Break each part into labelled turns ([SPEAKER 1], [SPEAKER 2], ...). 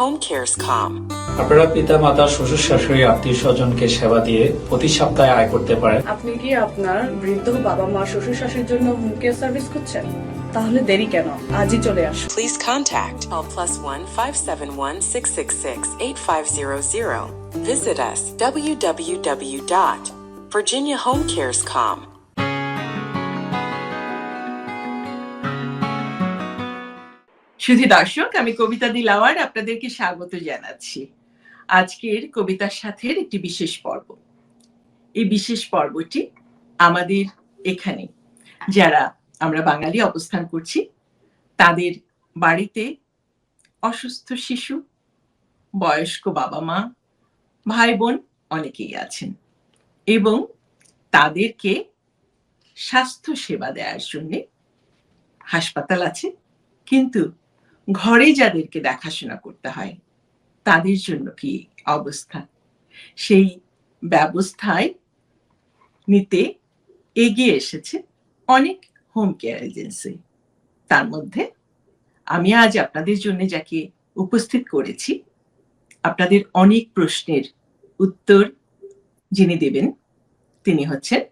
[SPEAKER 1] Home care কম
[SPEAKER 2] আপনারা পিতা মাতা শ্বশুর শাশুড়ি আত্মীয় স্বজনকে সেবা দিয়ে প্রতি সপ্তাহে আয় করতে পারেন।
[SPEAKER 3] আপনি কি আপনার বৃদ্ধ বাবা মা শ্বশুর শাশুড়ির জন্য হোম কেয়ার সার্ভিস করছেন তাহলে দেরি কেন? আজই চলে আসুন।
[SPEAKER 1] Please contact all plus one five seven one six six six eight five zero zero visit us W W dot Virginia home cares com
[SPEAKER 4] শুধু দর্শক, আমি কবিতা দিলাওয়ার আপনাদেরকে স্বাগত জানাচ্ছি। আজকের কবিতার সাথে একটি বিশেষ পর্ব। এই বিশেষ পর্বটি আমাদের এখানে। যারা আমরা বাঙালি অবস্থান করছি, তাদের বাড়িতে অসুস্থ শিশু, বয়স্ক বাবা মা ভাই বোন অনেকেই আছেন এবং তাদেরকে স্বাস্থ্য সেবা দেওয়ার জন্যে হাসপাতাল আছে, কিন্তু ঘরে যাদেরকে দেখাশোনা করতে হয়, তাদের জন্য কি অবস্থা? সেই ব্যবস্থায় নিতে এগিয়ে এসেছে অনেক হোম কেয়ার এজেন্সি তার মধ্যে আমি আজ আপনাদের জন্য যাকে উপস্থিত করেছি, আপনাদের অনেক প্রশ্নের উত্তর যিনি দেবেন, তিনি হচ্ছেন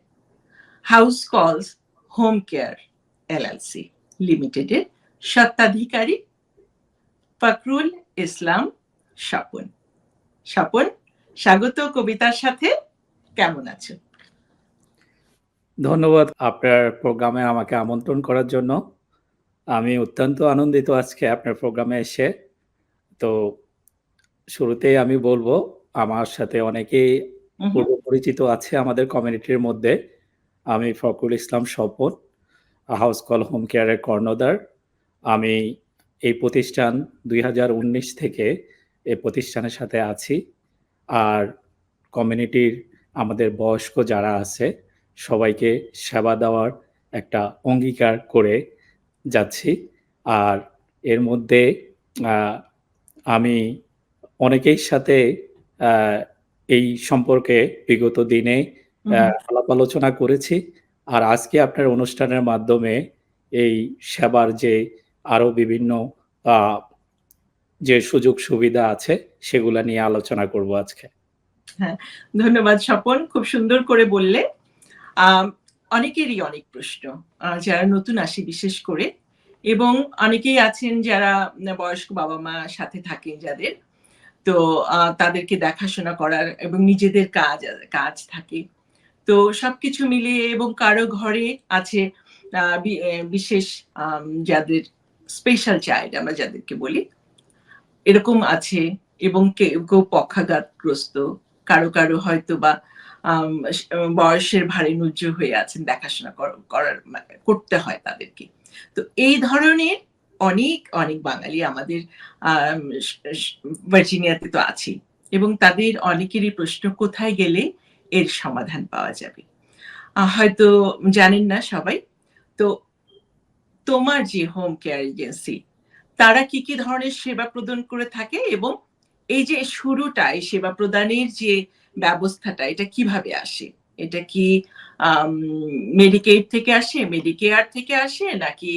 [SPEAKER 4] হাউস কলস হোম কেয়ার এলএলসি লিমিটেডের স্বত্বাধিকারী ফখরুল ইসলাম স্বপন। স্বপন স্বাগত কবিতার সাথে। কেমন আছো?
[SPEAKER 2] ধন্যবাদ আপনার প্রোগ্রামে আমাকে আমন্ত্রণ করার জন্য। আমি অত্যন্ত আনন্দিত আজকে আপনার প্রোগ্রামে এসে। তো শুরুতেই আমি বলব আমার সাথে অনেকেই পূর্ব পরিচিত আছে আমাদের কমিউনিটির মধ্যে। আমি Fakhrul Islam Swapan house call home কেয়ারের কর্ণধার। আমি এই প্রতিষ্ঠান দুই হাজার উনিশ থেকে এই প্রতিষ্ঠানের সাথে আছি। আর কমিউনিটির আমাদের বয়স্ক যারা আছে সবাইকে সেবা দেওয়ার একটা অঙ্গীকার করে যাচ্ছি। আর এর মধ্যে আমি অনেকের সাথে এই সম্পর্কে বিগত দিনে আলাপ আলোচনা করেছি। আর আজকে আপনার অনুষ্ঠানের মাধ্যমে এই সেবার যে আরও বিভিন্ন যে সুযোগ সুবিধা আছে সেগুলা নিয়ে আলোচনা করব আজকে।
[SPEAKER 4] হ্যাঁ ধন্যবাদ স্বপন, খুব সুন্দর করে বললে। অনেকেরই অনেক প্রশ্ন যারা নতুন আসে বিশেষ করে, এবং অনেকেই আছেন যারা বয়স্ক বাবা মা সাথে থাকেন যাদের। তো তাদেরকে দেখাশোনা করার এবং নিজেদের কাজ কাজ থাকে। তো সবকিছু মিলিয়ে এবং কারও ঘরে আছে বিশেষ যাদের স্পেশাল চাইল্ড আমরা যাদেরকে বলি, এরকম আছে এবং কেউ কেউ পক্ষাঘাতগ্রস্ত, কারও কারও হয়তো বা বয়সের ভারে নুজ্জ হয়ে আছেন, দেখাশোনা করার করতে হয় তাদেরকে। তো এই ধরনের অনেক অনেক বাঙালি আমাদের ভার্জিনিয়াতে তো আছে এবং তাদের অনেকেরই প্রশ্ন, কোথায় গেলে এর সমাধান পাওয়া যাবে? হয়তো জানেন না সবাই। তো তোমার যে হোম কেয়ার এজেন্সি তারা কি কি ধরনের সেবা প্রদান করে থাকে এবং এই যে শুরুটা এই সেবা প্রদানের যে ব্যবস্থাটা, এটা কীভাবে আসে? এটা কি মেডিকেড থেকে আসে মেডিকেয়ার থেকে আসে, নাকি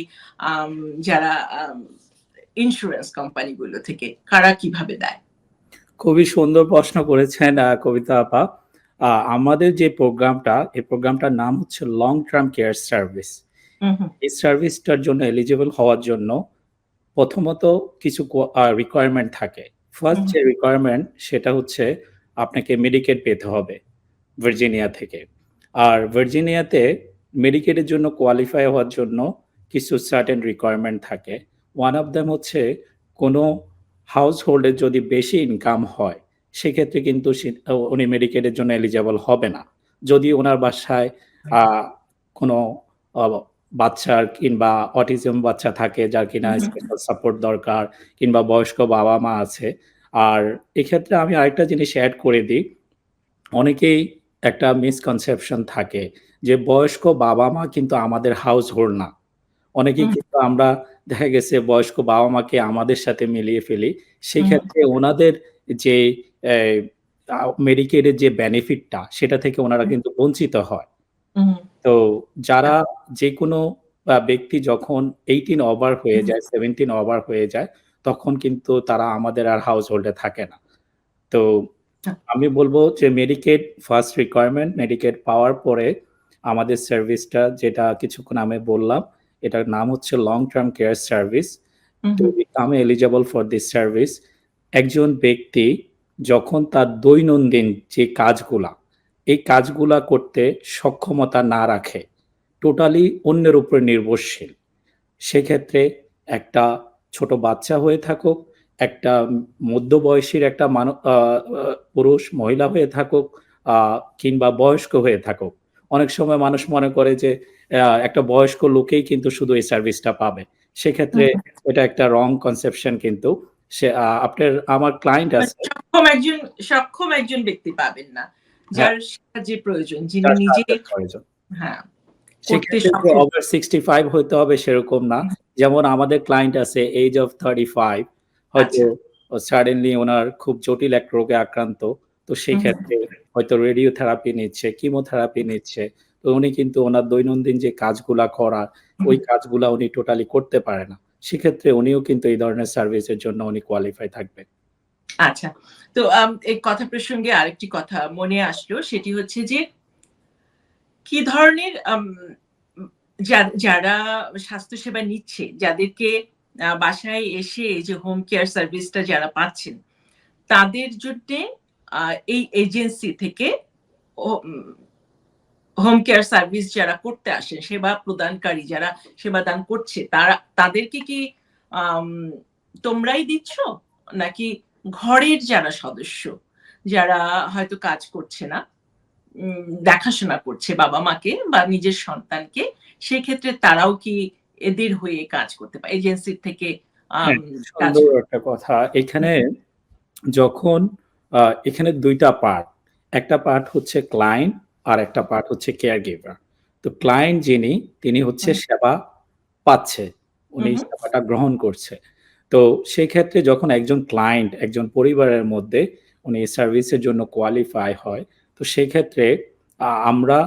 [SPEAKER 4] যারা ইন্স্যুরেন্স কোম্পানিগুলো থেকে, কারা কীভাবে দেয়?
[SPEAKER 2] খুবই সুন্দর প্রশ্ন করেছেন কবিতা আপা। আমাদের যে প্রোগ্রামটা এই প্রোগ্রামটার নাম হচ্ছে লং টার্ম কেয়ার সার্ভিস এই সার্ভিসটার জন্য এলিজিবল হওয়ার জন্য প্রথমত কিছু রিকোয়ারমেন্ট থাকে। ফার্স্ট যে রিকোয়ারমেন্ট সেটা হচ্ছে আপনাকে মেডিকেট পেতে হবে ভার্জিনিয়া থেকে। আর ভার্জিনিয়াতে মেডিকেটের জন্য কোয়ালিফাই হওয়ার জন্য কিছু সার্টেন রিকোয়ারমেন্ট থাকে। ওয়ান অফ দ্যাম হচ্ছে কোনো হাউস হোল্ডের যদি বেশি ইনকাম হয় সেক্ষেত্রে কিন্তু উনি মেডিকেটের জন্য এলিজেবল হবে না। যদি ওনার বাসায় কোনো আহ, বাচ্চার কিংবা অটিজম বাচ্চা থাকে যার কিনা। স্পেশাল সাপোর্ট দরকার কিংবা বয়স্ক বাবা মা আছে। আর এক্ষেত্রে আমি আরেকটা জিনিস অ্যাড করে দিই। অনেকেই একটা মিসকনসেপশন থাকে যে বয়স্ক বাবা মা কিন্তু আমাদের হাউস হোল্ড না। অনেকেই কিন্তু আমরা দেখা গেছে বয়স্ক বাবা মাকে আমাদের সাথে মিলিয়ে ফেলি। সেক্ষেত্রে ওনাদের যে মেডিকেটের যে বেনিফিটটা সেটা থেকে ওনারা কিন্তু বঞ্চিত হয়। তো যারা যে কোনো ব্যক্তি যখন এইটিন ওভার হয়ে যায় সেভেন্টিন ওভার হয়ে যায় তখন কিন্তু তারা আমাদের আর হাউস হোল্ডে থাকে না। তো
[SPEAKER 4] হ্যাঁ।
[SPEAKER 2] আমি বলব যে মেডিকেড ফার্স্ট রিকোয়ারমেন্ট মেডিকেড পাওয়ার পরে আমাদের সার্ভিসটা যেটা কিছুক্ষণ আমি বললাম এটার নাম হচ্ছে long term care service
[SPEAKER 4] hmm
[SPEAKER 2] to eligible for for service একজন ব্যক্তি যখন তার দৈনন্দিন যে কাজগুলা এই কাজগুলা করতে সক্ষমতা না রাখে টোটালি অন্যের উপর নির্ভরশীল। সেক্ষেত্রে একটা ছোট বাচ্চা হয়ে থাকুক একটা মধ্যবয়সীর একটা মানব পুরুষ মহিলা হয়ে থাকুক কিংবা বয়স্ক হয়ে থাকুক। অনেক সময় মানুষ মনে করে যে আহ, একটা বয়স্ক লোকেই কিন্তু শুধু এই সার্ভিসটা পাবে। সেক্ষেত্রে এটা একটা রং কনসেপশন কিন্তু সে আপনার আমার ক্লায়েন্ট আছে।
[SPEAKER 4] সক্ষম একজন সক্ষম একজন ব্যক্তি পাবেন না। যার সাহায্যের প্রয়োজন যিনি নিজে হ্যাঁ করতে
[SPEAKER 2] সেক্ষেত্রে ওভার সিক্সটি ফাইভ হতে হবে সেরকম না। যেমন আমাদের ক্লায়েন্ট আছে এজ অফ থার্টি ফাইভ হয়তো সাডেনলি ওনার খুব জটিল এক রোগে আক্রান্ত তো সেই ক্ষেত্রে হয়তো রেডিও থেরাপি নিচ্ছে কিমোথেরাপি নিচ্ছে তো উনি কিন্তু ওনার দৈনন্দিন যে কাজগুলা করার ওই কাজগুলা উনি টোটালি করতে পারে না। সেক্ষেত্রে উনিও কিন্তু এই ধরনের সার্ভিসের জন্য উনি কোয়ালিফাই থাকবে
[SPEAKER 4] আচ্ছা তো এই কথা প্রসঙ্গে আরেকটি কথা মনে আসলো, সেটি হচ্ছে যে, কি ধরনের যারা স্বাস্থ্যসেবা নিচ্ছে, যাদেরকে বাসায় এসে যে হোম কেয়ার সার্ভিসটা যারা পাচ্ছেন, তাদের জন্য এই এজেন্সি থেকে হোম কেয়ার সার্ভিস যারা করতে আসেন, সেবা প্রদানকারী যারা সেবা দান করছে, তারা, তাদেরকে কি তোমরাই দিচ্ছ? নাকি ঘরের যারা সদস্য যারা হয়তো কাজ করছে না দেখাশোনা করছে বাবা মাকে বা নিজের সন্তানকে সেক্ষেত্রে তারাও কি এদের হয়ে কাজ করতে পারে? এজেন্সির থেকে
[SPEAKER 2] হ্যাঁ, একটা কথা। এখানে যখন আহ, এখানে দুইটা পার্ট একটা পার্ট হচ্ছে ক্লায়েন্ট আর একটা পার্ট হচ্ছে কেয়ার গিভার তো ক্লায়েন্ট যিনি তিনি হচ্ছে সেবা পাচ্ছে। উনি। সেবাটা গ্রহণ করছে। তো সেই ক্ষেত্রে যখন একজন ক্লায়েন্ট একজন পরিবারের মধ্যে উনি সার্ভিসের জন্য কোয়ালিফাই হয় তো সেই ক্ষেত্রে আমরা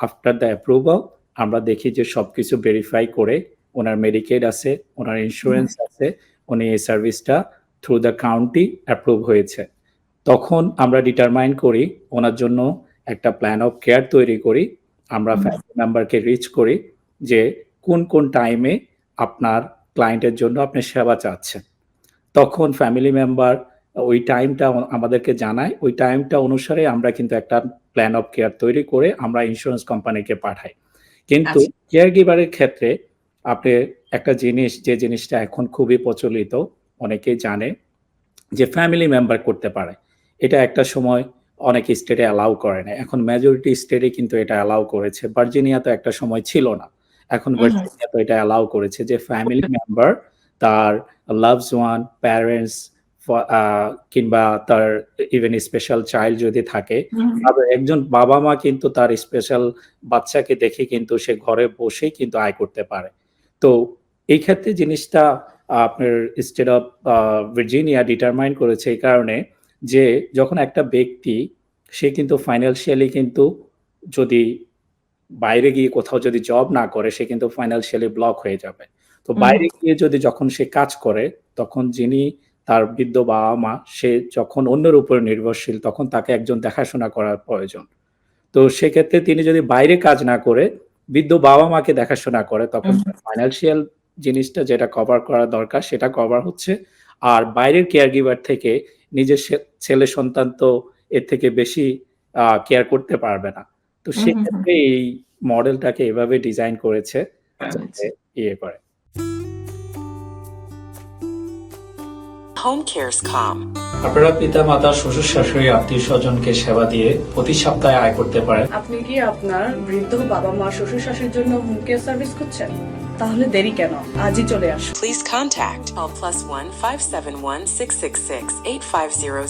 [SPEAKER 2] আফটার দ্য অ্যাপ্রুভাল আমরা দেখি যে সবকিছু ভেরিফাই করে ওনার মেডিকেড আছে ওনার ইন্স্যুরেন্স আছে উনি এই সার্ভিসটা থ্রু দ্য কাউন্টি অ্যাপ্রুভ হয়েছে। তখন আমরা ডিটারমাইন করি ওনার জন্য একটা প্ল্যান অফ কেয়ার তৈরি করি আমরা ফ্যামিলি মেম্বারকে রিচ করি যে কোন কোন টাইমে আপনার ক্লায়েন্টের জন্য আপনি সেবা চাচ্ছেন। তখন ফ্যামিলি মেম্বার ওই টাইমটা আমাদেরকে জানায়। ওই টাইমটা অনুসারে আমরা কিন্তু একটা প্ল্যান অফ কেয়ার তৈরি করে আমরা ইন্স্যুরেন্স কোম্পানিকে পাঠাই। কিন্তু
[SPEAKER 4] আচ্ছা।
[SPEAKER 2] কেয়ার গিভারের ক্ষেত্রে আপনি একটা জিনিস যে জিনিসটা এখন খুবই প্রচলিত অনেকেই জানে যে ফ্যামিলি মেম্বার করতে পারে। এটা একটা সময় অনেক স্টেটে অ্যালাউ করে না এখন মেজরিটি স্টেটে কিন্তু এটা অ্যালাউ করেছে। ভার্জিনিয়া তো একটা সময় ছিল না। এখন ভার্জিনিয়া তো এটা অ্যালাউ করেছে যে ফ্যামিলি মেম্বার তার লাভস ওয়ান প্যারেন্টস কিংবা তার ইভেন স্পেশাল চাইল্ড যদি থাকে তবে একজন বাবা মা কিন্তু তার স্পেশাল বাচ্চাকে দেখে কিন্তু সে ঘরে বসেই কিন্তু আয় করতে পারে। তো এই ক্ষেত্রে জিনিসটা আপনার স্টেট অফ ভার্জিনিয়া ডিটারমাইন করেছে এই কারণে যে যখন একটা ব্যক্তি সে কিন্তু ফাইন্যান্সিয়ালি কিন্তু যদি বাইরে গিয়ে কোথাও যদি জব না করে সে কিন্তু ফাইন্যান্সিয়ালি ব্লক হয়ে যাবে। তো বাইরে গিয়ে যদি যখন সে কাজ করে তখন যিনি তার বৃদ্ধ বাবা মা সে যখন অন্যের উপর নির্ভরশীল তখন তাকে একজন দেখাশোনা করার প্রয়োজন। তো সেক্ষেত্রে তিনি যদি বাইরে কাজ না করে বৃদ্ধ বাবা মাকে দেখাশোনা করে তখন। ফাইন্যান্সিয়াল জিনিসটা যেটা কভার করা দরকার সেটা কভার হচ্ছে। আর বাইরের কেয়ার গিভার থেকে নিজের ছেলে সন্তান তো এর থেকে বেশি কেয়ার করতে পারবে না। তো সেক্ষেত্রে এই মডেলটাকে এভাবে ডিজাইন করেছে ইয়ে করে। আপনারা পিতা মাতা শ্বশুর শাশুড়ি আত্মীয় স্বজনকে সেবা দিয়ে প্রতি সপ্তাহে আয় করতে পারেন।
[SPEAKER 3] আপনি কি আপনার বৃদ্ধ বাবা মা শ্বশুর শাশুর জন্য হোম কেয়ার সার্ভিস করছেন তাহলে দেরি কেন? আজই চলে আসুন।
[SPEAKER 1] Please contact L plus one five seven one six six six eight five zero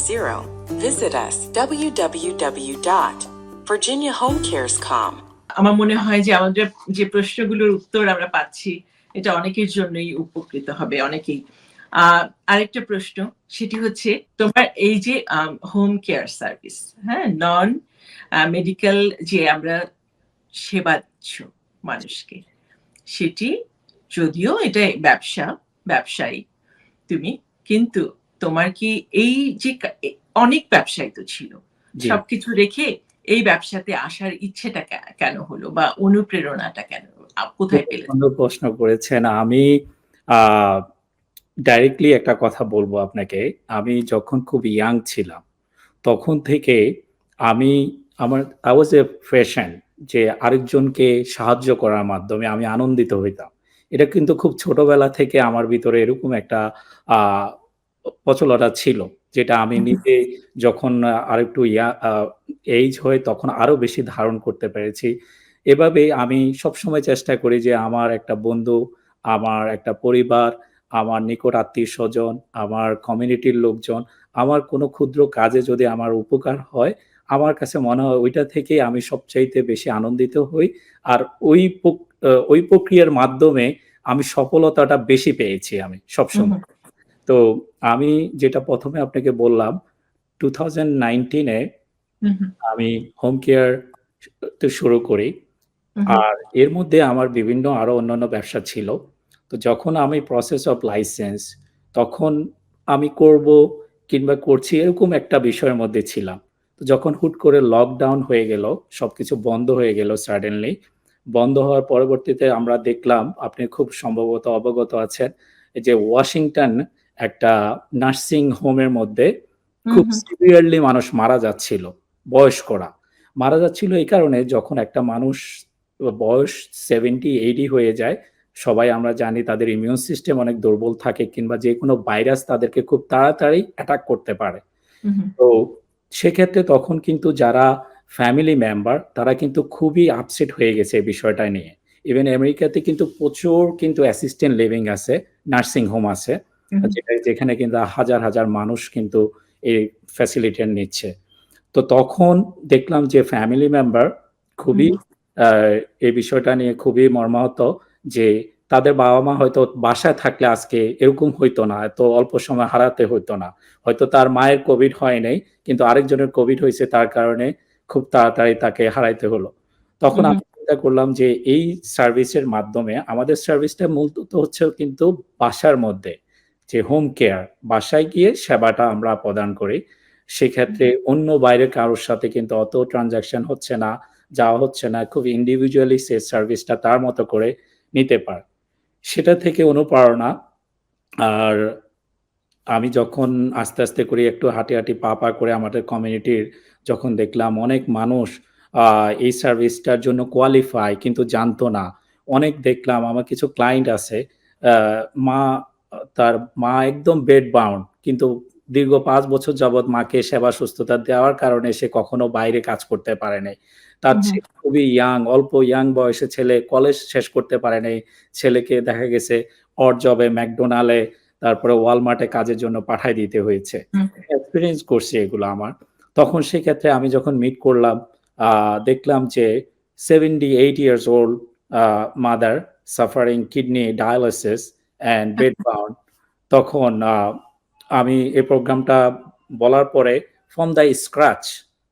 [SPEAKER 1] zero. Visit us www.virginiahomecares.com.
[SPEAKER 4] আমার মনে হয় যে আমাদের যে প্রশ্নগুলোর উত্তর আমরা পাচ্ছি এটা অনেকের জন্যই উপকৃত হবে অনেকেই আরেকটা প্রশ্ন সেটি হচ্ছে তোমার এই যে হোম কেয়ার সার্ভিস হ্যাঁ নন মেডিকেল যে আমরা সেবা দিচ্ছ মানুষকে সেটি যদিও এটা ব্যবসা ব্যবসায়ী তুমি কিন্তু তোমার কি এই যে অনেক ব্যবসায়ী তো ছিল সবকিছু রেখে এই ব্যবসাতে আসার ইচ্ছেটা কেন হলো? বা অনুপ্রেরণাটা কেন? কোথায় পেলে
[SPEAKER 2] প্রশ্ন করেছেন। আমি ডাইরেক্টলি একটা কথা বলব আপনাকে। আমি যখন খুব ইয়াং ছিলাম তখন থেকে আমি আমার আই ওয়াজ এ ফ্যাশন যে আরেকজনকে সাহায্য করার মাধ্যমে আমি আনন্দিত হইতাম। এটা কিন্তু খুব ছোটবেলা থেকে আমার ভিতরে এরকম একটা আহ, প্রচলতা ছিল যেটা আমি নিজে যখন আরেকটু ইয়া এইজ হয়ে তখন আরও বেশি ধারণ করতে পেরেছি। এভাবেই আমি সবসময় চেষ্টা করি যে আমার একটা বন্ধু আমার একটা পরিবার আমার নিকট আত্মীয় স্বজন আমার কমিউনিটির লোকজন আমার কোনো ক্ষুদ্র কাজে যদি আমার উপকার হয় আমার কাছে মনে হয় ওইটা থেকেই আমি সবচাইতে বেশি আনন্দিত হই। আর ওই ওই প্রক্রিয়ার মাধ্যমে আমি সফলতাটা বেশি পেয়েছি আমি সবসময়। তো আমি যেটা প্রথমে আপনাকে বললাম টু থাউজেন্ড নাইনটিনে আমি হোম কেয়ার তো শুরু করি। আর এর মধ্যে আমার বিভিন্ন আরও অন্যান্য ব্যবসা ছিল। তো যখন আমি প্রসেস অফ লাইসেন্স তখন আমি করব কিংবা করছি এরকম একটা বিষয়ের মধ্যে ছিলাম। তো যখন হুট করে লকডাউন হয়ে গেল সবকিছু বন্ধ হয়ে গেল সাডেনলি বন্ধ হওয়ার পরবর্তীতে আমরা দেখলাম আপনি খুব সম্ভবত অবগত আছেন যে ওয়াশিংটন একটা নার্সিং হোমের মধ্যে খুব সিভিয়ারলি মানুষ মারা যাচ্ছিল। বয়স্করা। মারা যাচ্ছিল এই কারণে যখন একটা মানুষ বয়স সেভেন্টি এইটি হয়ে যায় সবাই আমরা জানি তাদের ইমিউন সিস্টেম অনেক দুর্বল থাকে কিংবা যে কোনো ভাইরাস তাদেরকে খুব তাড়াতাড়ি অ্যাটাক করতে পারে। তো সেক্ষেত্রে তখন কিন্তু যারা ফ্যামিলি মেম্বার তারা কিন্তু খুবই আপসেট হয়ে গেছে এই বিষয়টা নিয়ে। ইভেন আমেরিকাতে কিন্তু প্রচুর কিন্তু অ্যাসিস্ট্যান্ট লিভিং আছে নার্সিং হোম আছে। যেখানে কিন্তু হাজার হাজার মানুষ কিন্তু এই ফ্যাসিলিটি নিচ্ছে। তো তখন দেখলাম যে ফ্যামিলি মেম্বার খুবই এই বিষয়টা নিয়ে খুবই মর্মাহত যে তাদের বাবা মা হয়তো বাসায় থাকলে আজকে এরকম হইতো না এত অল্প সময় হারাতে হইতো না। হয়তো তার মায়ের কোভিড হয় নাই কিন্তু আরেকজনের কোভিড হয়েছে তার কারণে খুব তাড়াতাড়ি তাকে হারাইতে হলো। তখন আমি চিন্তা করলাম যে এই সার্ভিসের মাধ্যমে আমাদের সার্ভিসটা মূলত হচ্ছে কিন্তু বাসার মধ্যে যে হোম কেয়ার বাসায় গিয়ে সেবাটা আমরা প্রদান করি। সেক্ষেত্রে অন্য বাইরের কারোর সাথে কিন্তু অত ট্রানজাকশন হচ্ছে না যাওয়া হচ্ছে না খুব ইন্ডিভিজুয়ালি সে সার্ভিসটা তার মতো করে নিতে পারে। সেটা থেকে অনুপ্রেরণা। আর আমি যখন আস্তে আস্তে করে একটু হাঁটি হাঁটি পা পা করে আমাদের কমিউনিটির যখন দেখলাম অনেক মানুষ এই সার্ভিসটার জন্য কোয়ালিফাই কিন্তু জানতো না। অনেক দেখলাম আমার কিছু ক্লায়েন্ট আছে মা তার মা একদম বেড বাউন্ড কিন্তু দীর্ঘ পাঁচ বছর যাবৎ মাকে সেবা সুস্থতা দেওয়ার কারণে সে কখনো বাইরে কাজ করতে পারে নাই। তার খুবই ইয়াং অল্প ইয়াং বয়সে ছেলে কলেজ শেষ করতে পারে নাই। ছেলেকে দেখা গেছে অর জবে ম্যাকডোনাল্ডে তারপরে ওয়ালমার্টে কাজের জন্য পাঠাই দিতে হয়েছে। এক্সপিরিয়েন্স করছি এগুলো আমার। তখন সেক্ষেত্রে আমি যখন মিট করলাম আহ, দেখলাম যে seventy eight years old mother suffering kidney dialysis and bed bound তখন আহ, আমি এই প্রোগ্রামটা বলার পরে ফ্রম দ্য স্ক্রাচ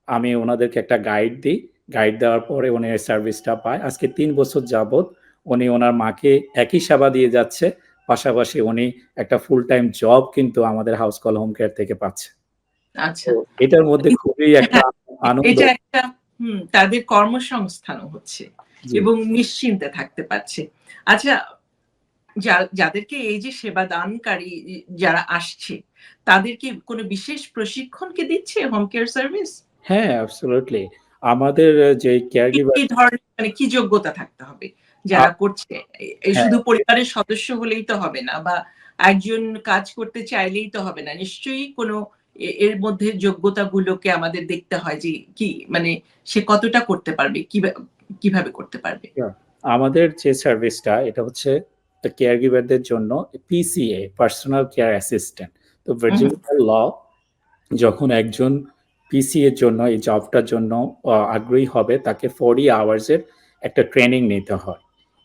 [SPEAKER 2] আমি ওনাদেরকে একটা গাইড দিই। গাইড দেওয়ার পরে উনি এই সার্ভিসটা পায়। আজকে তিন বছর যাবৎ উনি ওনার মাকে একই সেবা দিয়ে যাচ্ছে। পাশাপাশি উনি একটা ফুল টাইম জব কিন্তু আমাদের হাউস কল হোম কেয়ার থেকে পাচ্ছে।
[SPEAKER 4] আচ্ছা।
[SPEAKER 2] এটার মধ্যে খুবই একটা আনন্দ।
[SPEAKER 4] এটা একটা তাদের কর্মসংস্থানও হচ্ছে এবং নিশ্চিন্তে থাকতে পারছে। আচ্ছা যাদেরকে এই যে সেবা দানকারী যারা আসছে তাদেরকে কোনো বিশেষ প্রশিক্ষণ কি দিচ্ছে হোম কেয়ার সার্ভিস
[SPEAKER 2] হ্যাঁ অ্যাবসলিউটলি আমাদের যে কেয়ার গিভার
[SPEAKER 4] কি ধরনের মানে কি যোগ্যতা থাকতে হবে? যারা করছে
[SPEAKER 2] হ্যাঁ।
[SPEAKER 4] শুধু পরিবারের সদস্য হলেই তো হবে না বা একজন কাজ করতে চাইলেই তো হবে না নিশ্চয়ই কোনো এর মধ্যে যোগ্যতাগুলোকে আমাদের দেখতে হয় যে কি মানে সে কতটা করতে পারবে কীভাবে কীভাবে করতে পারবে?
[SPEAKER 2] আমাদের যে সার্ভিসটা এটা হচ্ছে কেয়ার গিভারদের জন্য পিসিএ পার্সোনাল কেয়ার অ্যাসিস্ট্যান্ট তো ভার্জিনিয়ার ল যখন একজন পিসি এর জন্য এই জবটার জন্য আগ্রহী হবে তাকে ফোরটি আওয়ার্সের একটা ট্রেনিং নিতে হয়।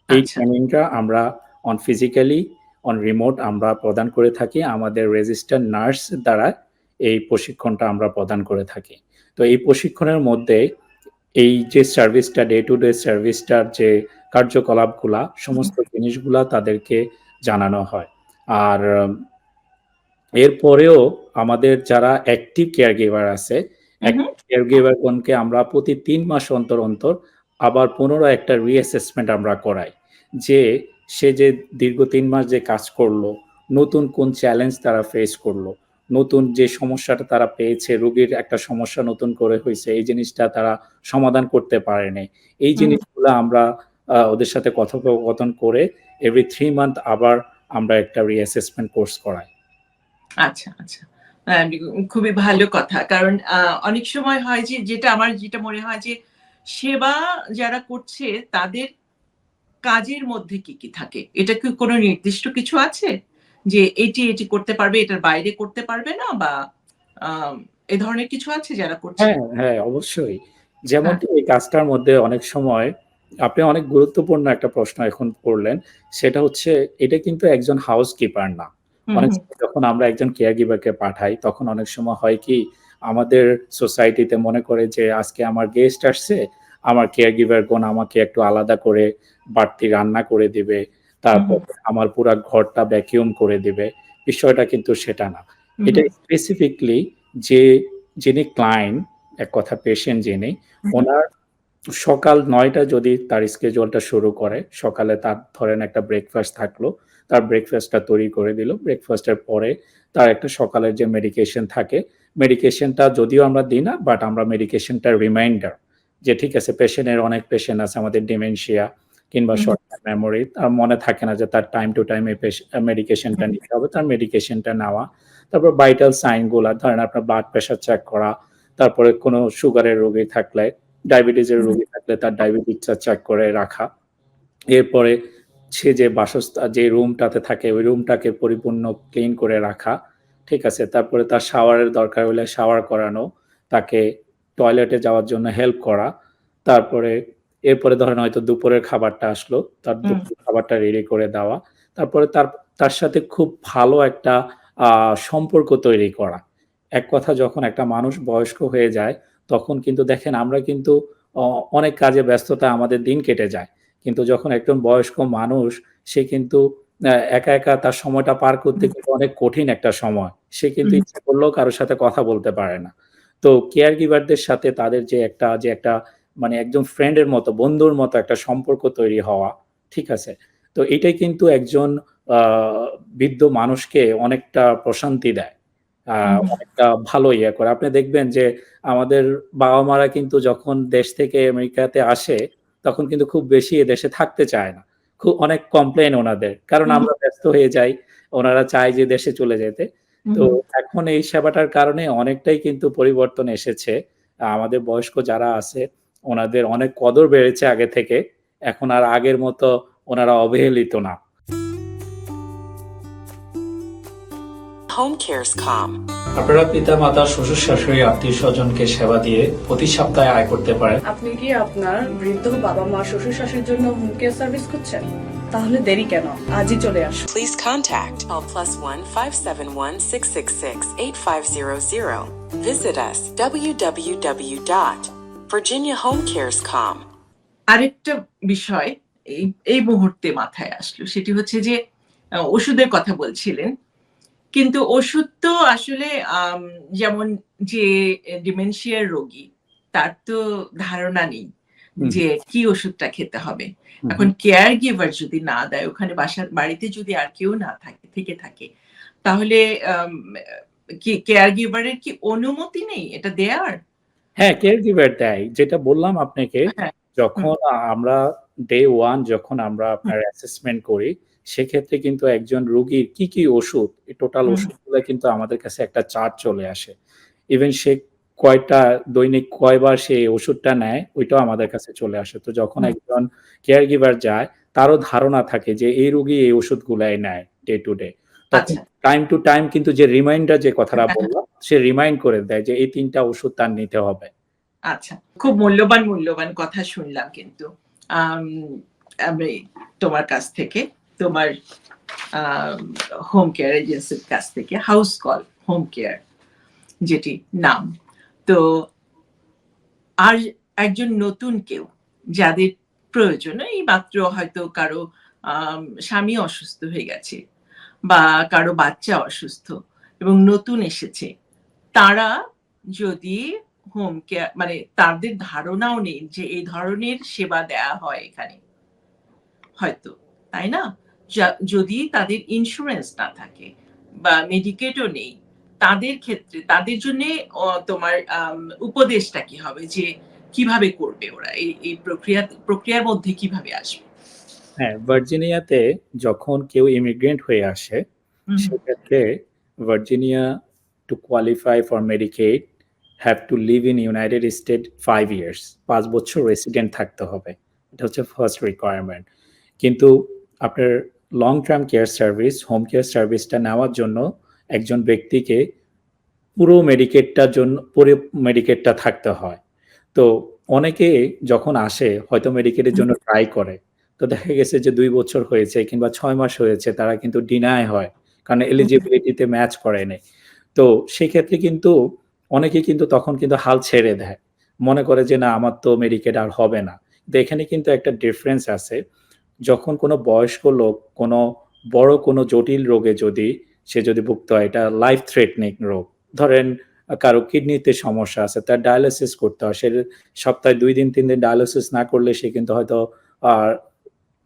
[SPEAKER 2] এই
[SPEAKER 4] আচ্ছা।
[SPEAKER 2] ট্রেনিংটা আমরা অন ফিজিক্যালি অন রিমোট আমরা প্রদান করে থাকি। আমাদের রেজিস্টার নার্স দ্বারা এই প্রশিক্ষণটা আমরা প্রদান করে থাকি। তো এই প্রশিক্ষণের মধ্যে এই যে সার্ভিসটা ডে টু ডে সার্ভিসটার যে কার্যকলাপগুলা সমস্ত জিনিসগুলা তাদেরকে জানানো হয় আর এরপরেও আমাদের যারা অ্যাক্টিভ কেয়ার গিভার আছে,
[SPEAKER 4] হুম, হুম।
[SPEAKER 2] কেয়ার গিভার আমরা প্রতি তিন মাস অন্তর, অন্তর আবার পুনরায় একটা রিঅ্যাসেসমেন্ট আমরা করাই। যে সে যে দীর্ঘ তিন মাস যে কাজ করল, নতুন কোন চ্যালেঞ্জ তারা ফেস করল, নতুন যে সমস্যাটা তারা পেয়েছে, রোগীর একটা সমস্যা নতুন করে হইছে, এই জিনিসটা তারা সমাধান করতে পারেনি এই জিনিসগুলো আমরা ওদের সাথে কথোপকথন করে এভরি থ্রি মান্থ আবার আমরা একটা রিঅ্যাসেসমেন্ট কোর্স করাই।
[SPEAKER 4] আচ্ছা, আচ্ছা। খুবই ভালো কথা। কারণ অনেক সময় হয় যে যেটা আমার যেটা মনে হয় যে সেবা যারা করছে তাদের কাজের মধ্যে কি, কি থাকে? এটা কি কোনো নির্দিষ্ট কিছু আছে? যে এটি, এটি করতে পারবে, এটার বাইরে করতে পারবে না বা এ ধরনের কিছু আছে যারা করছে?
[SPEAKER 2] হ্যাঁ, হ্যাঁ, অবশ্যই।
[SPEAKER 4] হ্যাঁ।
[SPEAKER 2] যেমনটি এই কাজটার মধ্যে অনেক সময় আপনি অনেক গুরুত্বপূর্ণ একটা প্রশ্ন এখন করলেন। সেটা হচ্ছে এটা কিন্তু একজন হাউসকিপার না। অনেক যখন আমরা একজন কেয়ার গিভারকে পাঠাই, তখন অনেক সময় হয় কি আমাদের সোসাইটিতে মনে করে যে আজকে আমার গেস্ট আসছে, আমার কেয়ার গিভারগণ আমাকে একটু আলাদা করে বাড়তি রান্না করে দিবে। তারপর আমার পুরা ঘরটা ভ্যাকুয়াম করে দিবে। বিষয়টা কিন্তু সেটা না। এটা স্পেসিফিকলি যে যিনি ক্লায়েন্ট, এক কথা পেশেন্ট যিনি,
[SPEAKER 4] হুম।
[SPEAKER 2] সকাল ৯ টায় যদি তার স্কেডিউলটা শুরু করে, সকালে তার ধরেন একটা ব্রেকফাস্ট থাকল, তার ব্রেকফাস্টটা তৈরি করে দিল। ব্রেকফাস্টের পরে তার একটা সকালের যে মেডিকেশন থাকে, মেডিকেশনটা যদিও আমরা দিই না, বাট আমরা মেডিকেশনটা রিমাইন্ডার যে ঠিক আছে পেশেন্টের অনেক পেশেন্ট আছে আমাদের ডিমেনশিয়া কিংবা। Short term memory. তার মনে থাকে না যে তার টাইম টু টাইম এই মেডিকেশনটা নিতে হবে। তার মেডিকেশনটা নেওয়া। তারপর ভাইটাল সাইনগুলা ধরেন আপনার ব্লাড প্রেশার চেক করা, তারপরে কোনো সুগারের রোগী থাকলে, ডায়াবেটিসের রোগী থাকলে তার ডায়াবেটিসটা চেক করে রাখা। এরপরে সে যে বাসস্থা যে রুমটাতে থাকে ওই রুমটাকে পরিপূর্ণ ক্লিন করে রাখা। ঠিক আছে? তারপরে তার শাওয়ারের দরকার হলে শাওয়ার করানো, তাকে টয়লেটে যাওয়ার জন্য হেল্প করা। তারপরে এরপরে ধরেন হয়তো দুপুরের খাবারটা আসলো, তার দুপুরের খাবারটা রেডি করে দেওয়া। তারপরে তার তার সাথে খুব ভালো একটা সম্পর্ক তৈরি করা। এক কথা যখন একটা মানুষ বয়স্ক হয়ে যায়, তখন কিন্তু দেখেন আমরা কিন্তু অনেক কাজে ব্যস্ততায় আমাদের দিন কেটে যায়। কিন্তু যখন একজন বয়স্ক মানুষ সে কিন্তু একা, একা তার সময়টা পার করতে। কিন্তু অনেক কঠিন একটা সময়। সে কিন্তু। ইচ্ছা করলেও কারও সাথে কথা বলতে পারে না। তো কেয়ার গিভারদের সাথে তাদের যে একটা যে একটা মানে একজন ফ্রেন্ডের মতো, বন্ধুর মতো একটা সম্পর্ক তৈরি হওয়া, ঠিক আছে? তো এটাই কিন্তু একজন বৃদ্ধ মানুষকে অনেকটা প্রশান্তি দেয়। অনেকটা ভালো ইয়ে করে। আপনি দেখবেন যে আমাদের বাবা-মারা কিন্তু যখন দেশ থেকে আমেরিকাতে আসে, তখন কিন্তু খুব বেশি এদেশে থাকতে চায় না। খুব অনেক কমপ্লেন ওনাদের। কারণ আমরা ব্যস্ত হয়ে যাই। ওনারা চায় যে দেশে চলে যেতে। তো এখন এই সেবাটার কারণে অনেকটাই কিন্তু পরিবর্তন এসেছে। আমাদের বয়স্ক যারা আছে, ওনাদের অনেক কদর বেড়েছে আগে থেকে। এখন আর আগের মতো ওনারা অবহেলিত না।
[SPEAKER 1] Home Cares Com.
[SPEAKER 2] আপনারা পিতা-মাতা, শ্বশুর-শাশুড়ি, আত্মীয়-স্বজনকে সেবা দিয়ে প্রতি সপ্তাহে আয় করতে পারেন।
[SPEAKER 3] আপনি কি আপনার বৃদ্ধ বাবা-মা, শ্বশুর-শাশুড়ির জন্য হোম কেয়ার সার্ভিস খুঁজছেন? তাহলে দেরি কেন? আজই চলে আসুন।
[SPEAKER 1] Please contact call plus one five seven one six six six eight five zero zero. Visit us www.virginiahomecares.com.
[SPEAKER 4] আরেকটা বিষয় এই এই মুহূর্তে মাথায় আসলো সেটি হচ্ছে যে ওষুধের কথা বলছিলেন। কিন্তু ওষুধ তো আসলে যেমন যে ডিমেনশিয়ার রোগী তার তো ধারণা নেই যে কি ওষুধটা খেতে হবে। এখন কেয়ার গিভার যদি না দেয় ওখানে বাসার বাড়িতে যদি আর কেউ না থাকে থেকে থাকে তাহলে কি কেয়ার গিভারের কি অনুমতি নেই এটা দেয়ার?
[SPEAKER 2] হ্যাঁ, কেয়ার গিভার দেয়। যেটা বললাম আপনাকে,
[SPEAKER 4] হ্যাঁ,
[SPEAKER 2] যখন আমরা ডে ওয়ান যখন আমরা আপনার অ্যাসেসমেন্ট করি, সেক্ষেত্রে কিন্তু একজন রোগীর কি, কি ওষুধ, টোটাল ওষুধগুলা কিন্তু আমাদের কাছে একটা চার্ট চলে আসে। ইভেন সে কয়টা দৈনিক কয়বার সে ওষুধটা নেয়, ওইটাও আমাদের কাছে চলে আসে। তো যখন একজন কেয়ার গিভার যায়, তারও ধারণা থাকে যে এই রোগী এই ওষুধগুলাই নেয় ডে টু ডে। তখন। টাইম টু টাইম কিন্তু যে রিমাইন্ডার যে কথাটা। বললাম, সে রিমাইন্ড করে দেয় যে এই ৩ টা ওষুধ তার নিতে হবে।
[SPEAKER 4] আচ্ছা। খুব মূল্যবান, মূল্যবান কথা শুনলাম কিন্তু। আম তোমার কাছ থেকে, তোমার হোম কেয়ার এজেন্সির কাছ থেকে হাউস কল হোম কেয়ার যেটি নাম। তো আর একজন নতুন কেউ যাদের প্রয়োজন এই মাত্র হয়তো কারও স্বামী অসুস্থ হয়ে গেছে বা কারও বাচ্চা অসুস্থ। এবং নতুন এসেছে, তারা যদি হোম কেয়ার মানে তাদের ধারণাও নেই যে এই ধরনের সেবা দেয়া হয় এখানে। হয়তো, তাই না? যদি তাদের ইন্স্যুরেন্স না থাকে বা মেডিকেটও নেই, তাদের ক্ষেত্রে, তাদের জন্য তোমার উপদেশটা কি হবে? যে কীভাবে করবে ওরা? এই প্রক্রিয়া, প্রক্রিয়ার মধ্যে কীভাবে আসবে?
[SPEAKER 2] হ্যাঁ ভার্জিনিয়াতে যখন কেউ ইমিগ্রেন্ট হয়ে আসে সেক্ষেত্রে Virginia to qualify for Medicaid have to live in United State five years পাঁচ বছর রেসিডেন্ট থাকতে হবে। এটা হচ্ছে ফার্স্ট রিকোয়ারমেন্ট কিন্তু আপনার long term care service home care সার্ভিসটা নেওয়ার জন্য একজন ব্যক্তিকে পুরো মেডিকেটটার জন্য পুরো মেডিকেটটা থাকতে হয়। তো অনেকে যখন আসে হয়তো মেডিকেটের জন্য ট্রাই করে। তো দেখা গেছে যে দুই বছর হয়েছে কিংবা ছয় মাস হয়েছে, তারা কিন্তু ডিনায় হয়, কারণ এলিজিবিলিটিতে ম্যাচ করে নেই। তো সেক্ষেত্রে কিন্তু অনেকে কিন্তু তখন কিন্তু হাল ছেড়ে দেয়। মনে করে যে না, আমার তো মেডিকেট আর হবে না। তো এখানে কিন্তু একটা ডিফারেন্স আছে। যখন কোনো বয়স্ক লোক, কোনো বড় কোনো জটিল রোগে যদি, সে যদি ভুক্ত হয়, এটা লাইফ থ্রেটনিং রোগ। ধরেন, কারও কিডনিতে সমস্যা আছে, তার ডায়ালিসিস করতে হয়, সে সপ্তাহে দুই দিন, তিন দিন ডায়ালিসিস না করলে সে কিন্তু হয়তো, আর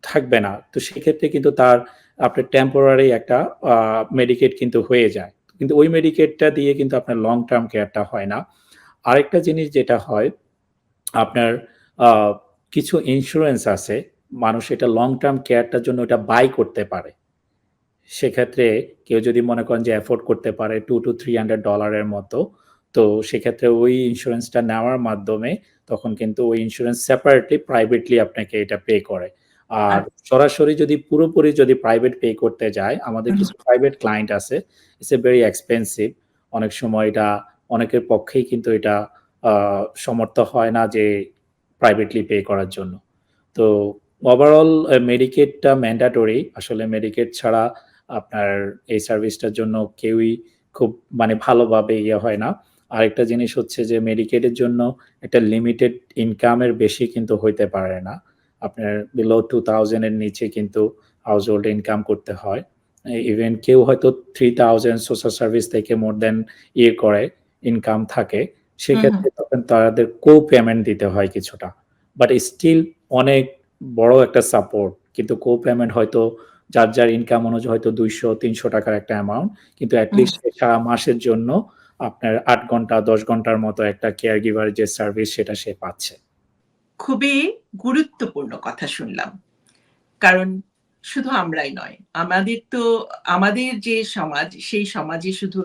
[SPEAKER 2] থাকবে না। তো সেক্ষেত্রে কিন্তু তার আপনার টেম্পোরারি একটা মেডিকেট কিন্তু হয়ে যায়। কিন্তু ওই মেডিকেটটা দিয়ে কিন্তু আপনার লং টার্ম কেয়ারটা হয় না। আরেকটা জিনিস যেটা হয়, আপনার কিছু ইন্স্যুরেন্স আছে, মানুষ এটা লং টার্ম কেয়ারটার জন্য এটা বাই করতে পারে। সেক্ষেত্রে কেউ যদি মনে করেন যে অ্যাফোর্ড করতে পারে টু টু থ্রি হান্ড্রেড ডলারের মতো, তো সেক্ষেত্রে ওই ইন্স্যুরেন্সটা নেওয়ার মাধ্যমে তখন কিন্তু ওই ইন্স্যুরেন্স সেপারেটলি প্রাইভেটলি আপনাকে এটা পে করে। আর সরাসরি যদি পুরোপুরি যদি প্রাইভেট পে করতে যায় আমাদের কিছু প্রাইভেট ক্লায়েন্ট আছে ইটস এ ভেরি এক্সপেন্সিভ অনেক সময় এটা অনেকের পক্ষেই কিন্তু এটা সমর্থ হয় না যে প্রাইভেটলি পে করার জন্য। তো ওভারঅল মেডিকেটটা ম্যান্ডাটরি আসলে মেডিকেট ছাড়া আপনার এই সার্ভিসটার জন্য কেউই খুব মানে ভালোভাবে ইয়ে হয় না। আরেকটা জিনিস হচ্ছে যে মেডিকেটের জন্য একটা লিমিটেড ইনকামের বেশি কিন্তু হইতে পারে না। আপনার বিলো টু থাউজেন্ডের নিচে কিন্তু হাউস হোল্ড ইনকাম করতে হয়। ইভেন কেউ হয়তো থ্রি থাউজেন্ড সোশ্যাল সার্ভিস থেকে মোর দেন ইয়ে করে ইনকাম থাকে সেক্ষেত্রে তখন তাদের কো পেমেন্ট দিতে হয় কিছুটা। বাট স্টিল অনেক বড় একটা সাপোর্ট কিন্তু কো পেমেন্ট হয়তো যার যার ইনকাম অনুযায়ী হয়তো দুইশো তিনশো টাকার একটা অ্যামাউন্ট কিন্তু অ্যাটলিস্ট সারা মাসের জন্য আপনার আট ঘণ্টা দশ ঘণ্টার মতো একটা কেয়ার গিভার যে সার্ভিস সেটা সে পাচ্ছে।
[SPEAKER 4] খুবই গুরুত্বপূর্ণ কথা শুনলাম। কারণ শুধু আমরাই নয়, আমাদের তো, আমাদের যে সমাজ, সেই সমাজে শুধু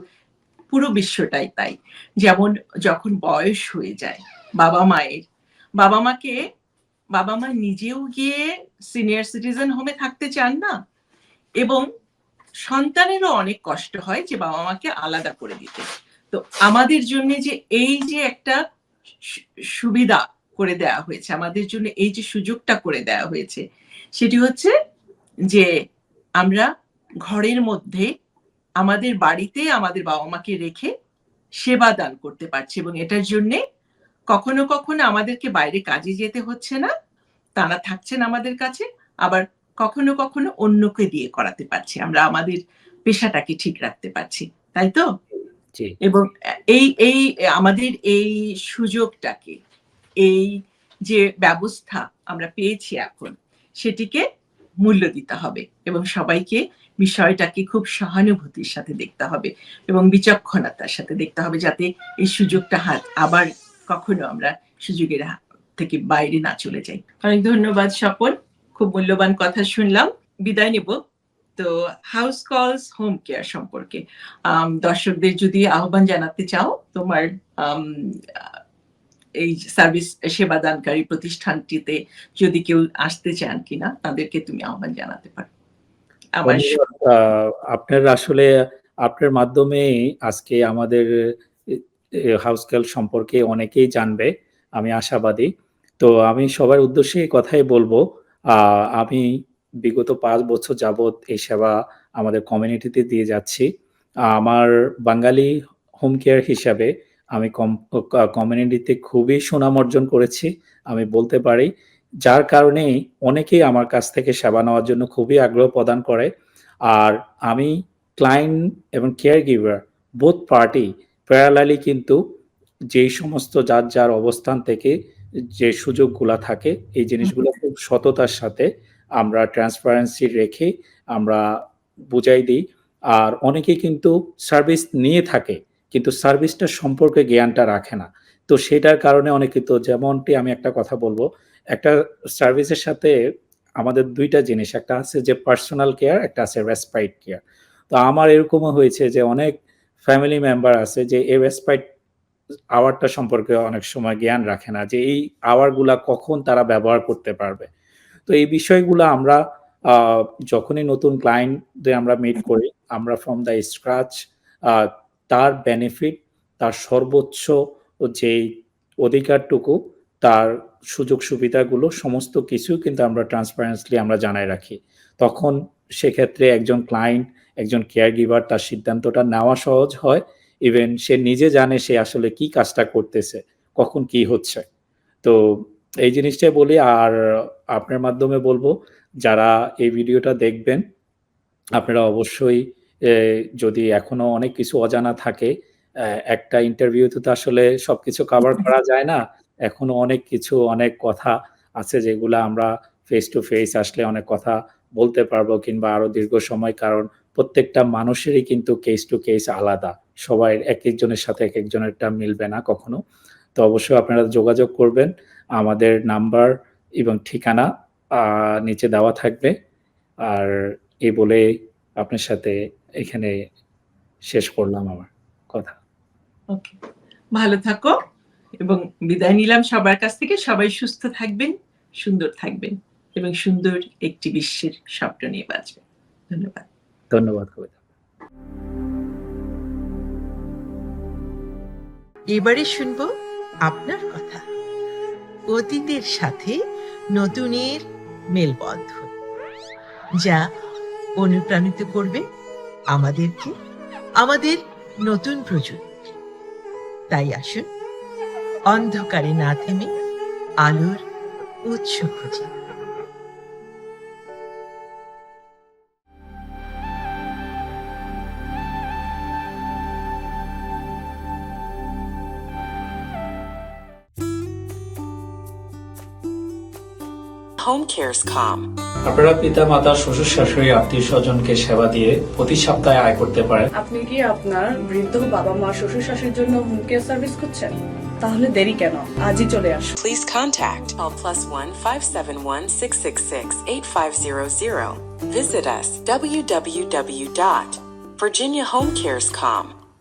[SPEAKER 4] পুরো বিশ্বটাই তাই। যেমন যখন বয়স হয়ে যায়, বাবা মায়ের, বাবা মাকে, বাবা মা নিজেও গিয়ে সিনিয়র সিটিজেন হোমে থাকতে চান না এবং সন্তানেরও অনেক কষ্ট হয় যে বাবা মাকে আলাদা করে দিতে। তো আমাদের জন্য যে এই যে একটা সুবিধা করে দেওয়া হয়েছে। আমাদের জন্য এই যে সুযোগটা করে দেওয়া হয়েছে সেটি হচ্ছে যে আমরা ঘরের মধ্যে আমাদের বাড়িতে আমাদের বাবা মাকে রেখে সেবা দান করতে পারছি এবং এটার জন্যে কখনো কখনো আমাদেরকে বাইরে কাজে যেতে হচ্ছে না তারা থাকছেন আমাদের কাছে আবার কখনো কখনো অন্যকে দিয়ে করাতে পারছি আমরা আমাদের পেশাটাকে ঠিক রাখতে পারছি তাই তো? এবং এই এই আমাদের এই সুযোগটাকে এই যে ব্যবস্থা আমরা পেয়েছি এখন, সেটিকে মূল্য দিতে হবে এবং সবাইকে বিষয়টাকে খুব সহানুভূতির সাথে দেখতে হবে এবং বিচক্ষণতার সাথে দেখতে হবে যাতে এই সুযোগটা হাত আবার কখনো আমরা সুযোগের থেকে বাইরে না চলে যাই। অনেক ধন্যবাদ স্বপন, খুব মূল্যবান কথা শুনলাম। বিদায় নেব। তো হাউস কলস হোম কেয়ার সম্পর্কে দর্শকদের যদি আহ্বান জানাতে চাও তোমার এই সার্ভিস সেবাদানকারী প্রতিষ্ঠানটিতে যদি কেউ আসতে চান কিনা, তাদেরকে তুমি আহ্বান জানাতে পারো।
[SPEAKER 2] আপনার আসলে, আপনার মাধ্যমে আজকে আমাদের হাউস গার্ল সম্পর্কে অনেকেই জানবে, আমি আশাবাদী। তো আমি সবার উদ্দেশ্যে কথাই বলব আমি বিগত পাঁচ বছর যাবত এই সেবা আমাদের কমিউনিটিতে দিয়ে যাচ্ছি। আমার বাঙালি হোম কেয়ার হিসাবে আমি কমিউনিটিতে খুবই সুনাম অর্জন করেছি। আমি বলতে পারি যার কারণেই অনেকেই আমার কাছ থেকে সেবা নেওয়ার জন্য খুবই আগ্রহ প্রদান করে। আর আমি ক্লায়েন্ট এবং caregiver both party parallelly কিন্তু যেই সমস্ত যার যার অবস্থান থেকে যে সুযোগগুলা থাকে এই জিনিসগুলো খুব সততার সাথে আমরা ট্রান্সপারেন্সি রেখে আমরা বুঝাই দিই। আর অনেকেই কিন্তু সার্ভিস নিয়ে থাকে। কিন্তু সার্ভিসটা সম্পর্কে জ্ঞানটা রাখে না। তো সেটার কারণে অনেকে তো যেমনটি আমি একটা কথা বলব, একটা সার্ভিসের সাথে আমাদের দুইটা জিনিস, একটা আছে যে পার্সোনাল কেয়ার, একটা আছে রেসপাইট কেয়ার। তো আমার এরকমও হয়েছে যে অনেক ফ্যামিলি মেম্বার আছে যে এই রেসপাইট আওয়ারটা সম্পর্কে অনেক সময় জ্ঞান রাখে না যে এই আওয়ারগুলা কখন তারা ব্যবহার করতে পারবে। তো এই বিষয়গুলো আমরা যখনই নতুন ক্লায়েন্টদের আমরা মিট করি, আমরা ফ্রম দ্য স্ক্রাচ তার বেনিফিট তার সর্বোচ্চ যেই অধিকারটুকু, তার সুযোগ সুবিধাগুলো, সমস্ত কিছু কিন্তু আমরা ট্রান্সপারেন্সলি আমরা জানাই রাখি। তখন সেক্ষেত্রে একজন ক্লায়েন্ট একজন কেয়ার গিভার তার সিদ্ধান্তটা নেওয়া সহজ হয়। ইভেন সে নিজে জানে সে আসলে কি কাজটা করতেছে, কখন কি হচ্ছে। তো এই জিনিসটাই বলি, আর আপনার মাধ্যমে বলব, যারা এই ভিডিওটা দেখবেন, আপনারা অবশ্যই যদি এখনও অনেক কিছু অজানা থাকে একটা ইন্টারভিউতে তো আসলে সবকিছু কভার করা যায় না। এখনও অনেক কিছু অনেক কথা আছে যেগুলো আমরা ফেস টু ফেস আসলে অনেক কথা বলতে পারব কিংবা আরও দীর্ঘ সময় কারণ প্রত্যেকটা মানুষেরই কিন্তু কেস টু কেস আলাদা। সবাই এক একজনের সাথে এক একজনেরটা মিলবে না কখনো। তো অবশ্যই আপনারা যোগাযোগ করবেন। আমাদের নাম্বার এবং ঠিকানা নিচে দেওয়া থাকবে। আর এই বলে আপনার সাথে এখানে শেষ করলাম আমার কথা।
[SPEAKER 4] ওকে। ভালো থাকো এবং বিদায় নিলাম সবার কাছ থেকে। সবাই সুস্থ থাকবেন সুন্দর থাকবেন এবং সুন্দর একটি বিশ্বের স্বপ্ন নিয়ে বাঁচবেন ধন্যবাদ।
[SPEAKER 2] ধন্যবাদ কবিতা।
[SPEAKER 5] এবারে শুনব আপনার কথা। অতীতের সাথে নতুনের মেলবন্ধন যা অনুপ্রাণিত করবে আমাদেরকে আমাদের নতুন প্রযুক্তি তাই আসুন অন্ধকারে না থেমে আলোর উৎস খুঁজি।
[SPEAKER 1] Cares Com.
[SPEAKER 2] আপনারা পিতা মাতা শ্বশুর শাশুড়ি আত্মীয় স্বজনকে সেবা দিয়ে প্রতি সপ্তাহে আয় করতে পারেন
[SPEAKER 3] আপনি কি আপনার বৃদ্ধ বাবা মা শ্বশুর শাশুড়ির জন্য হোম কেয়ার সার্ভিস খুঁজছেন তাহলে দেরি কেন আজই চলে আসুন
[SPEAKER 1] Please contact call plus one five seven one six six six eight five zero zero. Visit us www.virginiahomecares.com